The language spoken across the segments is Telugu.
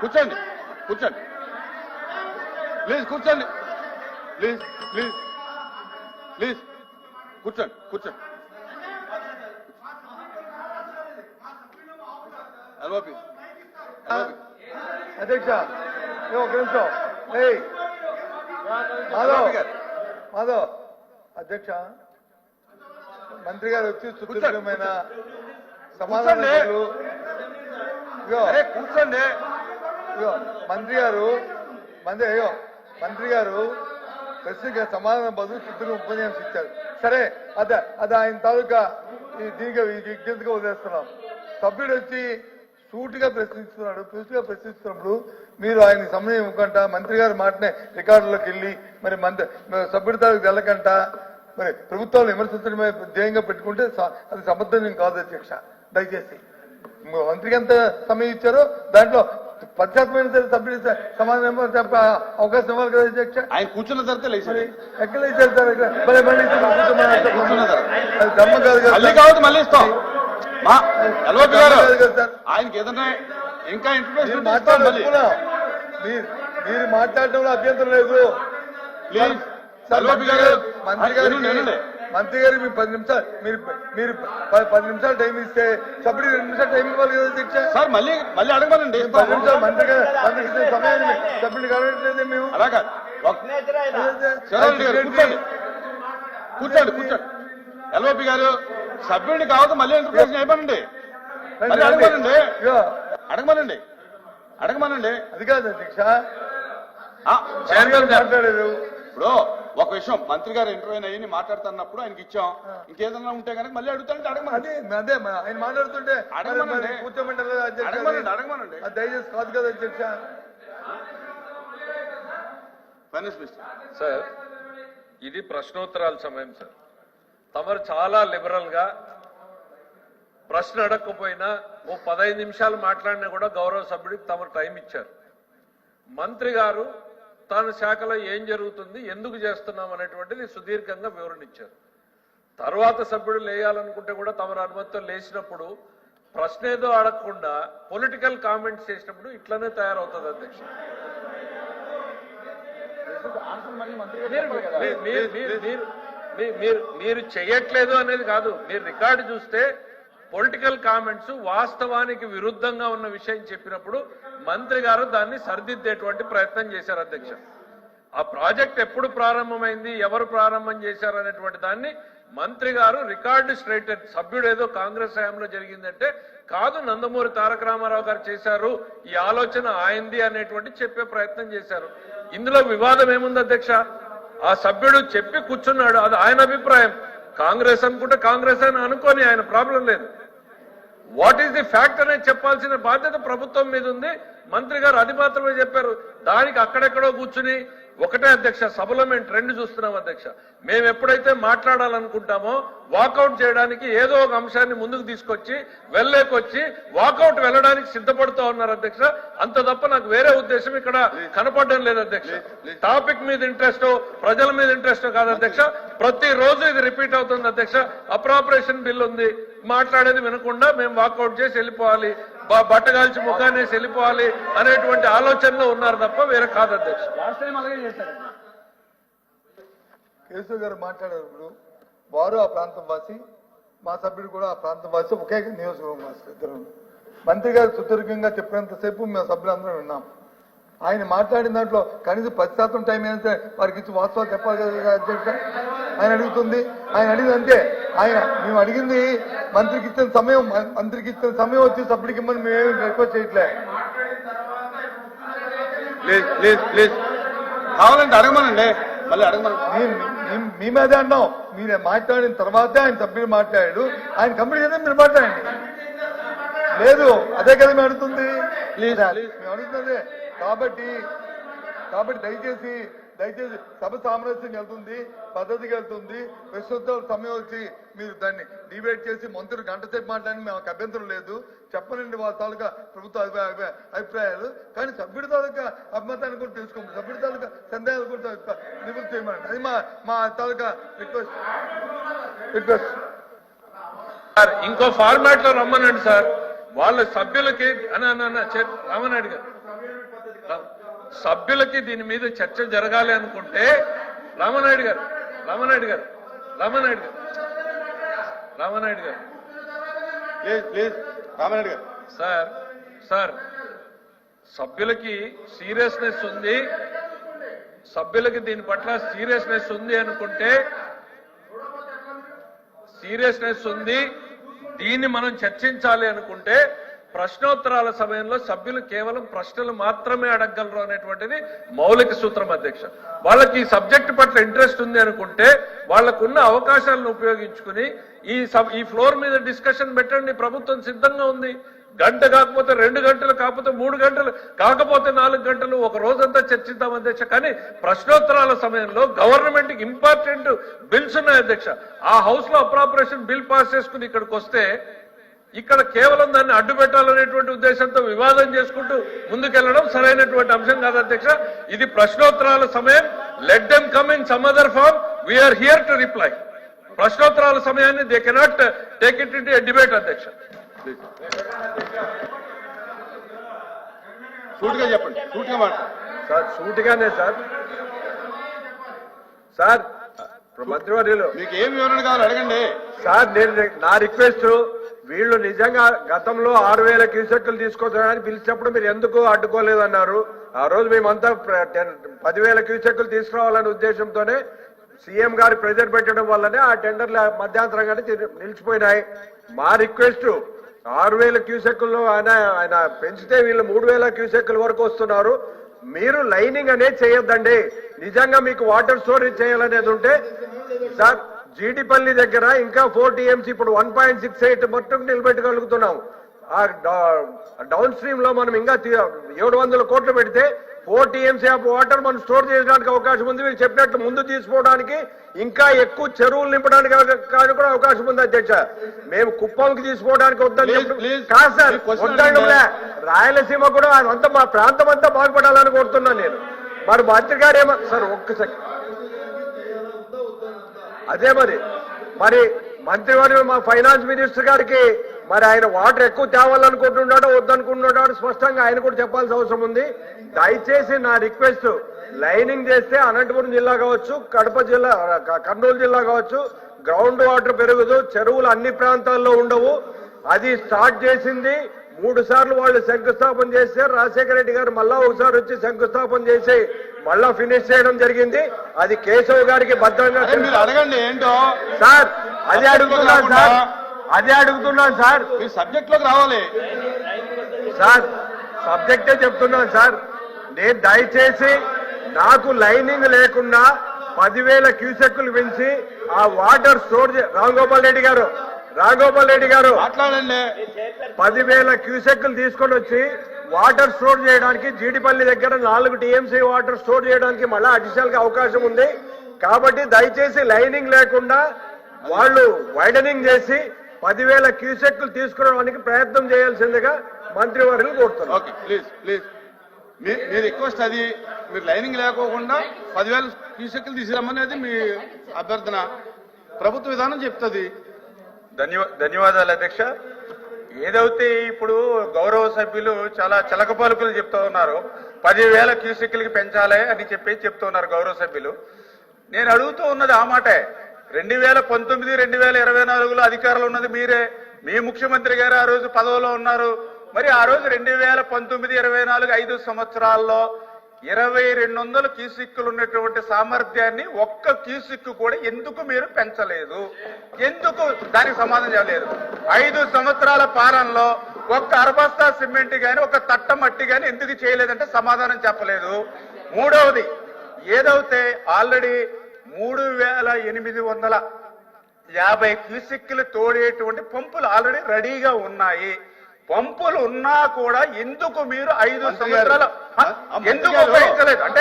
కూర్చోండి కూర్చోండి. ప్లీజ్ కూర్చోండి. Please please please. కూర్చోండి కూర్చోండి. ఎల్ఓపి అధ్యక్ష ఒక నిమిషం. మాధవ్. మాధవ్ అధ్యక్ష మంత్రి గారు వచ్చి సుదీర్ఘమైన ఇగో అరే కూర్చోండి. మంత్రి గారు మంత్రి అయ్యో మంత్రి గారు ప్రశ్నకి సమాధానం బదులు సుదీర్ఘ ఉపన్యాసం ఇచ్చారు. సరే అదే అది ఆయన తాలూకా దీనికి విజ్ఞతగా వదిలేస్తున్నాం. సభ్యుడు వచ్చి సూటిగా ప్రశ్నిస్తున్నాడు సూటిగా ప్రశ్నిస్తున్నప్పుడు మీరు ఆయన సమయం ఇవ్వకంట మంత్రి గారి మాటనే రికార్డులోకి వెళ్ళి మరి మంత్రి సభ్యుడి తాలూకు వెళ్ళకంట మరి ప్రభుత్వాలు విమర్శించడమే ధ్యేయంగా పెట్టుకుంటే అది సమర్థనీయం కాదు అధ్యక్ష. దయచేసి మంత్రికి ఎంత సమయం ఇచ్చారో దాంట్లో పశ్చాత్తమైన సరే సభ్యుడి స- సమాధానం చెప్ప అవకాశం ఇవ్వాలి కదా అధ్యక్ష ఆయన కూర్చున్న తర్వాత మరి లేచి ఎక్కడ ఇచ్చారు సార్ మళ్ళీ మళ్ళీ ధర్మం కాదు కదా మళ్ళీ ఇస్తాం. ఆయనకి ఏదైనా ఇంకా ఇంట్రొడక్షన్ మాట్లాడుతున్నా మీరు మాట్లాడటంలో అభ్యంతరం లేదు. ప్లీజ్ ఎల్ఓపి గారు మంత్రి గారికి మీరు పది నిమిషాలు మీరు మీరు పది నిమిషాలు టైం ఇస్తే సభ్యుడికి రెండు నిమిషాలు టైం ఇవ్వాలి కదా అధ్యక్ష సార్ మళ్ళీ మళ్ళీ అడగమనండి. పది. నిమిషాలు మంత్రి గారు మంత్రికి ఇచ్చే సమయాన్ని సభ్యుడికి అడగట్లేదే మేము? అలాగా. గారు కూర్చోండి. కూర్చోండి కూర్చోండి. ఎల్ఓపి గారు సభ్యుడిని కావద్దు మళ్ళీ ఇంటర్ప్రిటేషన్ అయిపోనండి మళ్ళీ అడగమనండి. అడగమనండి. అడగమనండి. అది కాదు చైర్మన్ మాట్లాడారు ఇప్పుడు ఒక విషయం మంత్రి గారు ఇంటర్వ్యూ అయ్యి మాట్లాడుతున్నప్పుడు ఆయనకి ఇచ్చాం. ఇంకేదన్నా ఉంటే కనుక మళ్ళీ అడుగుతానంటే అడగమనండి. అదే ఆయన మాట్లాడుతుంటే అడగమనండి. మరి కూర్చోమంటారు కదా అధ్యక్ష అడగమనండి అడగమనండి. అది దయచేసి కాదు కదా అధ్యక్ష. సార్ ఇది ప్రశ్నోత్తరాల సమయం సార్. తమరు చాలా లిబరల్గా ప్రశ్న అడగకపోయినా ఓ పదహైదు నిమిషాలు మాట్లాడినా కూడా గౌరవ సభ్యుడికి తమరు టైం ఇచ్చారు. మంత్రి గారు తన శాఖలో ఏం జరుగుతుంది ఎందుకు చేస్తున్నాం అనేటువంటిది సుదీర్ఘంగా వివరణ ఇచ్చారు. తర్వాత సభ్యుడు లేయాలనుకుంటే కూడా తమరు అనుమతితో లేచినప్పుడు ప్రశ్న ఏదో అడగకుండా పొలిటికల్ కామెంట్స్ చేసినప్పుడు ఇట్లనే తయారవుతుంది అధ్యక్ష. మీరు- మీరు- మీరు- మీరు- మీరు- మీ- మీరు మీరు చేయట్లేదు అనేది కాదు. మీరు రికార్డు చూస్తే పొలిటికల్ కామెంట్స్ వాస్తవానికి విరుద్ధంగా ఉన్న విషయం చెప్పినప్పుడు మంత్రి గారు దాన్ని సరిదిద్దేటువంటి ప్రయత్నం చేశారు అధ్యక్ష. ఆ ప్రాజెక్ట్ ఎప్పుడు ప్రారంభమైంది ఎవరు ప్రారంభం చేశారు అనేటువంటి దాన్ని మంత్రి గారు రికార్డు స్ట్రైట్ సభ్యుడు ఏదో కాంగ్రెస్ హయాంలో జరిగిందంటే కాదు నందమూరి తారక రామారావు గారు చేశారు ఈ ఆలోచన ఆయింది అనేటువంటి చెప్పే ప్రయత్నం చేశారు. ఇందులో వివాదం ఏముంది అధ్యక్ష? ఆ సభ్యుడు చెప్పి కూర్చున్నాడు అది ఆయన అభిప్రాయం. కాంగ్రెస్ అనుకుంటే కాంగ్రెస్ అని అనుకోని ఆయన ప్రాబ్లం లేదు. వాట్ ఈస్ ది ఫ్యాక్ట్ అనేది చెప్పాల్సిన బాధ్యత ప్రభుత్వం మీద ఉంది. మంత్రి గారు అది మాత్రమే చెప్పారు. దానికి అక్కడెక్కడో కూర్చుని ఒకటే అధ్యక్ష సభలో మేము ట్రెండ్ చూస్తున్నాం అధ్యక్ష. మేము ఎప్పుడైతే మాట్లాడాలనుకుంటామో వాకౌట్ చేయడానికి ఏదో ఒక అంశాన్ని ముందుకు తీసుకొచ్చి వెళ్ళేకొచ్చి వాకౌట్ వెళ్ళడానికి సిద్ధపడుతూ ఉన్నారు అధ్యక్ష. అంత తప్ప నాకు వేరే ఉద్దేశం ఇక్కడ కనపడడం లేదు అధ్యక్ష. టాపిక్ మీద ఇంట్రెస్ట్ ప్రజల మీద ఇంట్రెస్ట్ కాదు అధ్యక్ష. ప్రతి రోజు ఇది రిపీట్ అవుతుంది అధ్యక్ష. అప్రాపరేషన్ బిల్ ఉంది. మాట్లాడేది వినకుండా మేము వాకౌట్ చేసి వెళ్ళిపోవాలి. బ- బట్టగాల్చి ముఖాన్ని వేసి వెళ్ళిపోవాలి అనేటువంటి ఆలోచనలో ఉన్నారు తప్ప వేరే కాదు అధ్యక్ష. కేశవ్ గారు మాట్లాడారు వారు ఆ ప్రాంతం వాసి మా సభ్యుడు కూడా ఆ ప్రాంతం వాసి ఒకే నియోజకవర్గం వాసి ఇద్దరు. మంత్రి గారు సుదీర్ఘంగా చెప్పినంతసేపు మేము సభ్యులందరం విన్నాం ఆయన మాట్లాడిన దాంట్లో కనీసం పది శాతం టైం అయితే వారికి ఇచ్చి వాస్తవాలు చెప్పాలి కదా అధ్యక్ష. ఆయన అడుగుతుంది. ఆయన అడిగింది అంతే. ఆయన మేము అడిగింది మంత్రికి ఇచ్చిన సమయం మంత్రికి ఇచ్చిన సమయం వచ్చి సభ్యుడికి ఇమ్మని మేము రిక్వెస్ట్ చేయట్లే. ప్లీజ్ ప్లీజ్ ప్లీజ్ కావాలంటే అడగమనండి. మళ్ళీ అడగమనండి మీ- మీదే అన్నాం. మీరు మాట్లాడిన తర్వాతే ఆయన సభ్యుడు మాట్లాడాడు. ఆయన కంప్లీట్ చేస్తే మీరు మాట్లాడండి. లేదు అదే కదా మేము అడుగుతుంది. Please. మేము అడుగుతుంది. కాబట్టి కాబట్టి దయచేసి దయచేసి సభ సామరస్యం వెళ్తుంది పద్ధతికి వెళ్తుంది ప్రశ్నోత్తరాల సమయం వచ్చి మీరు దాన్ని డిబేట్ చేసి మంత్రులు గంట సేపు మాట్లాడిన మాకు అభ్యంతరం లేదు. చెప్పనండి వాళ్ళ తాలూకా ప్రభుత్వ అభిప్రాయాలు. కానీ సభ్యుడి తాలూకా అభిమతాన్ని కూడా తెలుసుకోండి. సభ్యుడి తాలూకా సందేహాలు కూడా నివృత్తి అది మా మా తాలూకా రిక్వెస్ట్. రిక్వెస్ట్. ఇంకో ఫార్మాట్లో రమ్మనండి సార్. వాళ్ళ సభ్యులకి రామనాయుడు గారు. సభ్యులకి దీని మీద చర్చ జరగాలి అనుకుంటే రామనాయుడు గారు రామనాయుడు గారు రామనాయుడు గారు రామనాయుడు గారు. ప్లీజ్ ప్లీజ్ రామారెడ్డి గారు. సార్ సార్ సభ్యులకి సీరియస్నెస్ ఉంది. సభ్యులకి దీని పట్ల సీరియస్నెస్ ఉంది అనుకుంటే సీరియస్నెస్ ఉంది. దీన్ని మనం చర్చించాలి అనుకుంటే ప్రశ్నోత్తరాల సమయంలో సభ్యులు కేవలం ప్రశ్నలు మాత్రమే అడగగలరు అనేటువంటిది మౌలిక సూత్రం అధ్యక్ష. వాళ్ళకి ఈ సబ్జెక్ట్ పట్ల ఇంట్రెస్ట్ ఉంది అనుకుంటే వాళ్ళకున్న అవకాశాలను ఉపయోగించుకుని ఈ సబ్ ఈ ఫ్లోర్ మీద డిస్కషన్ పెట్టండి ప్రభుత్వం సిద్ధంగా ఉంది. గంట కాకపోతే రెండు గంటలు కాకపోతే మూడు గంటలు కాకపోతే నాలుగు గంటలు ఒక రోజంతా చర్చిద్దాం అధ్యక్ష. కానీ ప్రశ్నోత్తరాల సమయంలో గవర్నమెంట్ ఇంపార్టెంట్ బిల్స్ ఉన్నాయి అధ్యక్ష. ఆ హౌస్లో అప్రాపరేషన్ బిల్ పాస్ చేసుకుని ఇక్కడికి వస్తే ఇక్కడ కేవలం దాన్ని అడ్డు పెట్టాలనేటువంటి ఉద్దేశంతో వివాదం చేసుకుంటూ ముందుకెళ్ళడం సరైనటువంటి అంశం కాదు అధ్యక్ష. ఇది ప్రశ్నోత్తరాల సమయం. Let them come in some other form we are here to reply ప్రశ్నోత్తరాల సమయాన్ని they cannot take it in debate అధ్యక్ష. సూటిగా చెప్పండి సూటిగా సార్ సూటిగానే సార్. సార్ మంత్రివర్యులు. మీకు ఏం వివరణ కావాలి అడగండి. సార్ నేను నా రిక్వెస్ట్ వీళ్ళు నిజంగా గతంలో ఆరు వేల క్యూసెక్లు తీసుకొచ్చారని పిలిచినప్పుడు మీరు ఎందుకు అడ్డుకోలేదన్నారు? ఆ రోజు మేమంతా టెన్- పదివేల క్యూసెక్లు తీసుకురావాలనే ఉద్దేశంతోనే సీఎం గారి ప్రెజర్ పెట్టడం వల్లనే ఆ టెండర్లు మధ్యాంతరంగానే నిలిచిపోయినాయి. మా రిక్వెస్ట్ ఆరు వేల క్యూసెక్కుల్లో ఆయన ఆయన పెంచితే వీళ్ళు మూడు వేల క్యూసెక్కుల వరకు వస్తున్నారు. మీరు లైనింగ్ అనేది చేయొద్దండి. నిజంగా మీకు వాటర్ స్టోరేజ్ చేయాలనేది ఉంటే సార్ జీడిపల్లి దగ్గర ఇంకా ఫోర్ టీఎంసీ ఇప్పుడు వన్ పాయింట్ సిక్స్ ఎయిట్ మట్టుకు నిలబెట్టగలుగుతున్నాం. ఆ డౌన్ స్ట్రీమ్లో మనం ఇంకా ఏడు వందల కోట్లు పెడితే ఫోర్ టీఎంసీ ఆఫ్ వాటర్ మనం స్టోర్ చేయడానికి అవకాశం ఉంది మీరు చెప్పినట్టు ముందు తీసుకోవడానికి ఇంకా ఎక్కువ చెరువులు నింపడానికి కూడా అవకాశం ఉంది అధ్యక్ష మేము కుప్పంకి తీసుకోవడానికి వద్దని. కాదు సార్. రాయలసీమ కూడా అంతా మా ప్రాంతం అంతా బాగుపడాలని కోరుతున్నాను నేను మరి మంత్రి గారు ఏమో సార్ ఒక్క సెకండ్ అదే మరి మరి మంత్రివర్యులు మా ఫైనాన్స్ మినిస్టర్ గారికి మరి ఆయన వాటర్ ఎక్కువ తేవాలనుకుంటున్నాడో వద్దనుకుంటున్నాడో స్పష్టంగా ఆయన కూడా చెప్పాల్సిన అవసరం ఉంది. దయచేసి నా రిక్వెస్ట్ లైనింగ్ చేస్తే అనంతపురం జిల్లా కావచ్చు కడప జిల్లా కర్నూలు జిల్లా కావచ్చు గ్రౌండ్ వాటర్ పెరగదు చెరువులు అన్ని ప్రాంతాల్లో ఉండవు. అది స్టార్ట్ చేసింది మూడు సార్లు వాళ్ళు శంకుస్థాపన చేస్తే రాజశేఖర రెడ్డి గారు మళ్ళా ఒకసారి వచ్చి శంకుస్థాపన చేసి మళ్ళా ఫినిష్ చేయడం జరిగింది. అది కేశవ్ గారికి భద్రంగా అడగండి ఏంటో? సార్ అదే అడుగుతున్నాను సార్. అదే అడుగుతున్నాను సార్. మీరు సబ్జెక్ట్లోకి రావాలి. సార్ సబ్జెక్టే చెప్తున్నాను సార్. నేను దయచేసి నాకు లైనింగ్ లేకుండా పదివేల క్యూసెక్కులు పెంచి ఆ వాటర్ స్టోర్ రాంగోపాల్ రెడ్డి గారు రాంగోపాల్ రెడ్డి గారు మాట్లాడండి. పదివేల క్యూసెక్కులు తీసుకొని వచ్చి వాటర్ స్టోర్ చేయడానికి జీడిపల్లి దగ్గర నాలుగు టీఎంసీ వాటర్ స్టోర్ చేయడానికి మళ్ళీ అడిషనల్గా అవకాశం ఉంది. కాబట్టి దయచేసి లైనింగ్ లేకుండా వాళ్ళు వైడనింగ్ చేసి పదివేల క్యూసెక్కులు తీసుకురావడానికి ప్రయత్నం చేయాల్సిందిగా మంత్రివర్యులు కోరుతున్నారు. ఓకే ప్లీజ్ ప్లీజ్ మీ రిక్వెస్ట్ అది మీరు లైనింగ్ లేకోకుండా పదివేల క్యూసెక్లు తీసుకురమ్మనేది మీ అభ్యర్థన. ప్రభుత్వ విధానం చెప్తుంది. ధన్యవా ధన్యవాదాలు అధ్యక్ష. ఏదైతే ఇప్పుడు గౌరవ సభ్యులు చాలా చిలక పలుకులు చెప్తా ఉన్నారు పదివేల క్యూసెక్లకి పెంచాలి అని చెప్పి చెప్తూ ఉన్నారు గౌరవ సభ్యులు. నేను అడుగుతూ ఉన్నది ఆ మాటే. రెండు వేల పంతొమ్మిది రెండు వేల ఇరవై నాలుగులో అధికారంలో ఉన్నది మీరే. మీ ముఖ్యమంత్రి గారు ఆ రోజు పదవిలో ఉన్నారు. మరి ఆ రోజు రెండు వేల పంతొమ్మిది ఇరవై నాలుగు ఐదు సంవత్సరాల్లో ఇరవై రెండు వందల కీసిక్కులు ఉన్నటువంటి సామర్థ్యాన్ని ఒక్క కీసిక్కు కూడా ఎందుకు మీరు పెంచలేదు? ఎందుకు దానికి సమాధానం చెప్పలేదు? ఐదు సంవత్సరాల పాలనలో ఒక్క అరబస్తా సిమెంట్ గాని ఒక తట్ట మట్టి గాని ఎందుకు చేయలేదంటే సమాధానం చెప్పలేదు. మూడవది ఏదైతే ఆల్రెడీ మూడు వేల ఎనిమిది వందల యాభై క్యూసిక్లు తోడేటువంటి పంపులు ఆల్రెడీ రెడీగా ఉన్నాయి. పంపులు ఉన్నా కూడా ఎందుకు మీరు ఐదు సంవత్సరాల? ఎందుకు ఉపయోగించలేదు? అంటే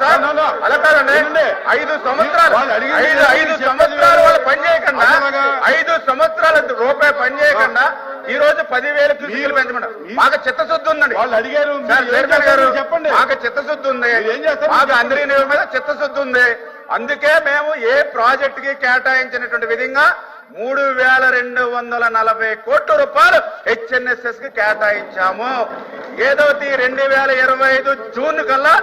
సార్. ఐదు సంవత్సరాలు ఐదు ఐదు సంవత్సరాలు. వాళ్ళు పని చేయకుండా అలాగా. ఐదు సంవత్సరాల రూపాయి పని చేయకుండా ఈ రోజు పదివేల పెంచమన్నారు. మీరు- మాకు చిత్తశుద్ధి ఉందండి. వాళ్ళు అడిగారు గారు చెప్పండి. మాకు చిత్తశుద్ధి ఉంది. మాకు. అందరి మీద చిత్తశుద్ధి ఉంది. అందుకే మేము ఏ ప్రాజెక్టుకి కేటాయించినటువంటి విధంగా మూడు వేల రెండు వందల నలభై కోట్ల రూపాయలు హెచ్ఎన్ఎస్ఎస్కి కేటాయించాము. ఏదో రెండు వేల ఇరవై ఐదు జూన్ కల్లా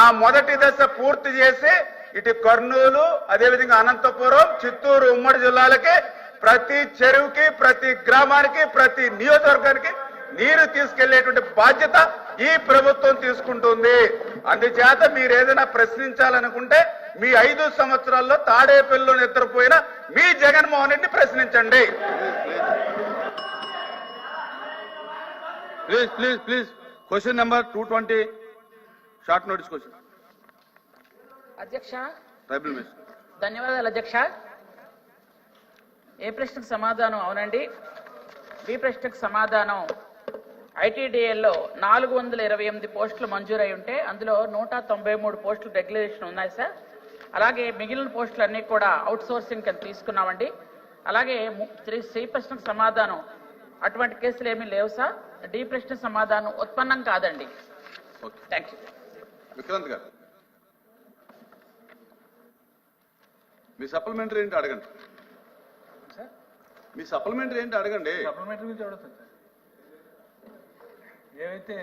ఆ మొదటి దశ పూర్తి చేసి ఇటు కర్నూలు అదేవిధంగా అనంతపురం చిత్తూరు ఉమ్మడి జిల్లాలకి ప్రతి చెరువుకి ప్రతి గ్రామానికి ప్రతి నియోజకవర్గానికి నీరు తీసుకెళ్ళేటువంటి బాధ్యత ఈ ప్రభుత్వం తీసుకుంటుంది. అందుచేత మీరు ఏదైనా ప్రశ్నించాలనుకుంటే మీ ఐదు సంవత్సరాల్లో తాడేపల్లిలో నిద్రపోయిన మీ Jaganmohan Reddy ప్రశ్నించండి. Please please please question number two twenty short notice question అధ్యక్ష. ట్రైబల్ ధన్యవాదాలు అధ్యక్ష. ఏ ప్రశ్నకు సమాధానం? అవునండి. బి ప్రశ్నకు సమాధానం. ఐటీడీఏలో నాలుగు వందల ఇరవై ఎనిమిది పోస్టులు మంజూరై ఉంటే అందులో నూట తొంభై మూడు పోస్టులు రెగ్యులేషన్ ఉన్నాయి సార్. అలాగే మిగిలిన పోస్టులు అన్నీ కూడా అవుట్ సోర్సింగ్ కింద తీసుకున్నామండి. అలాగే శ్రీ శ్రీ ప్రశ్నకు సమాధానం. అటువంటి కేసులు ఏమీ లేవు సార్. డి ప్రశ్న సమాధానం ఉత్పన్నం కాదండి. ఓకే. థ్యాంక్ యూ విక్రాంత్ గారు. మీ సప్లిమెంటరీ ఏంటి అడగండి. మీ సప్లిమెంటరీ ఏంటి అడగండి. సప్లిమెంటరీ గురించి అడుగుతాను సార్ ఏవైతే